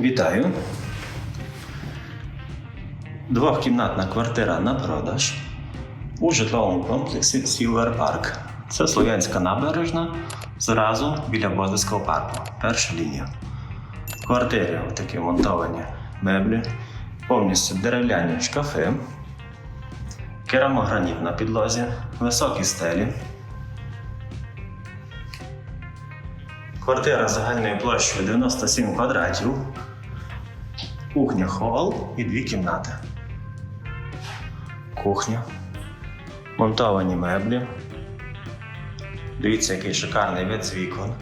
Вітаю. Двохкімнатна квартира на продаж у житловому комплексі Silver Park. Це Слов'янська набережна, зразу біля Боздиського парку. Перша лінія. В квартирі такі монтовані меблі, повністю дерев'яні шкафи, керамограніт на підлозі, високі стелі. Квартира загальною площею 97 квадратів. Кухня хол і дві кімнати. Кухня. Монтовані меблі. Дивіться, який шикарний вид з вікон.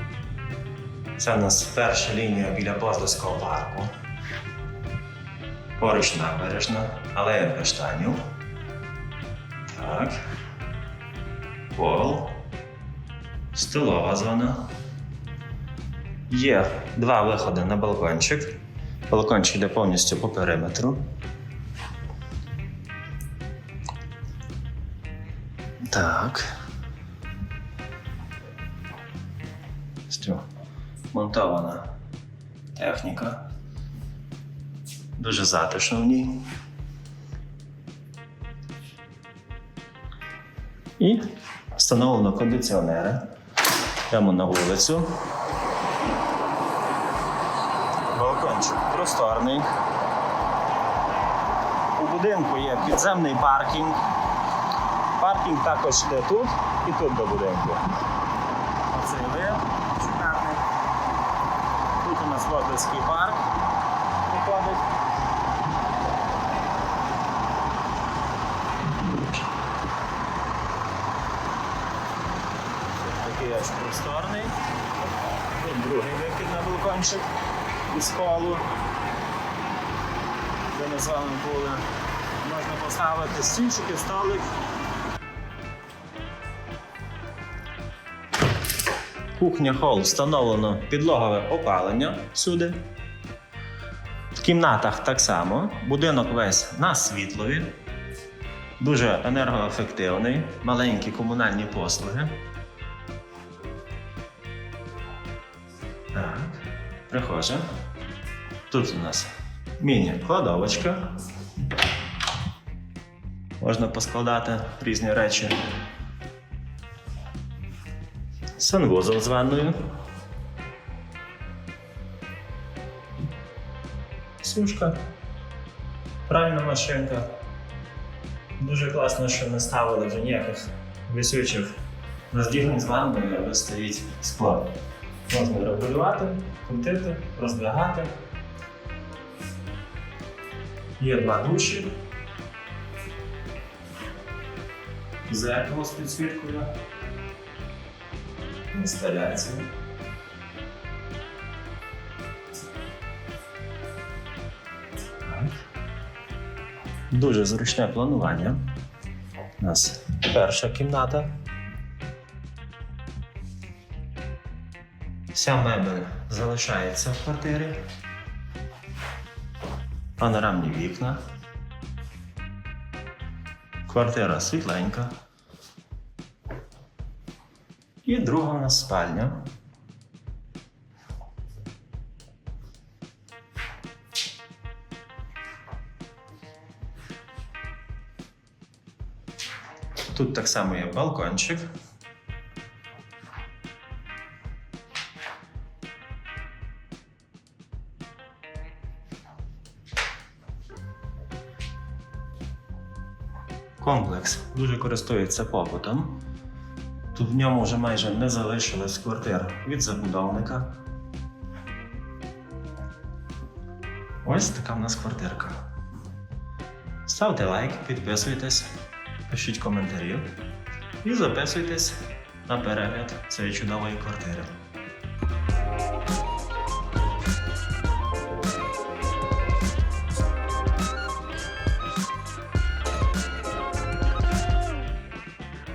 Це у нас перша лінія біля Поздовського парку. Поруч набережна, алея каштанів. Так. Пол. Столова зона. Є два виходи на балкончик. Балкончик йде повністю по периметру. Так. Монтована техніка. Дуже затишно в ній. І встановлено кондиціонери прямо на вулицю. Балкончик просторний. У будинку є підземний паркінг. Паркінг також йде тут і тут до будинку. Оцей вид шикарний. Тут у нас Лодовський парк виходить. Такий аж просторний. Тут другий вихід на балкончик із холу, де ми з вами були. Можна поставити стільчики, столик. Кухня хол встановлено підлогове опалення всюди. В кімнатах так само. Будинок весь на світлові. Дуже енергоефективний, маленькі комунальні послуги. Так, прихожа. Тут у нас міні-кладовочка. Можна поскладати різні речі. Санвузол з ванною. Сушка. Пральна машинка. Дуже класно, що не ставили вже ніяких висючих роздільних з ванною, але стоїть склад. Можна регулювати, крутити, роздвигати. Є два душі. Зеркало з підсвіткою. Інсталяція. Дуже зручне планування. У нас перша кімната. Вся мебель залишається в квартирі. Панорамні вікна. Квартира світленька. І друга у нас спальня. Тут так само є балкончик. Комплекс дуже користується попитом. Тут в ньому вже майже не залишилось квартир від забудовника. Ось така в нас квартирка. Ставте лайк, підписуйтесь, пишіть коментарі і записуйтесь на перегляд цієї чудової квартири.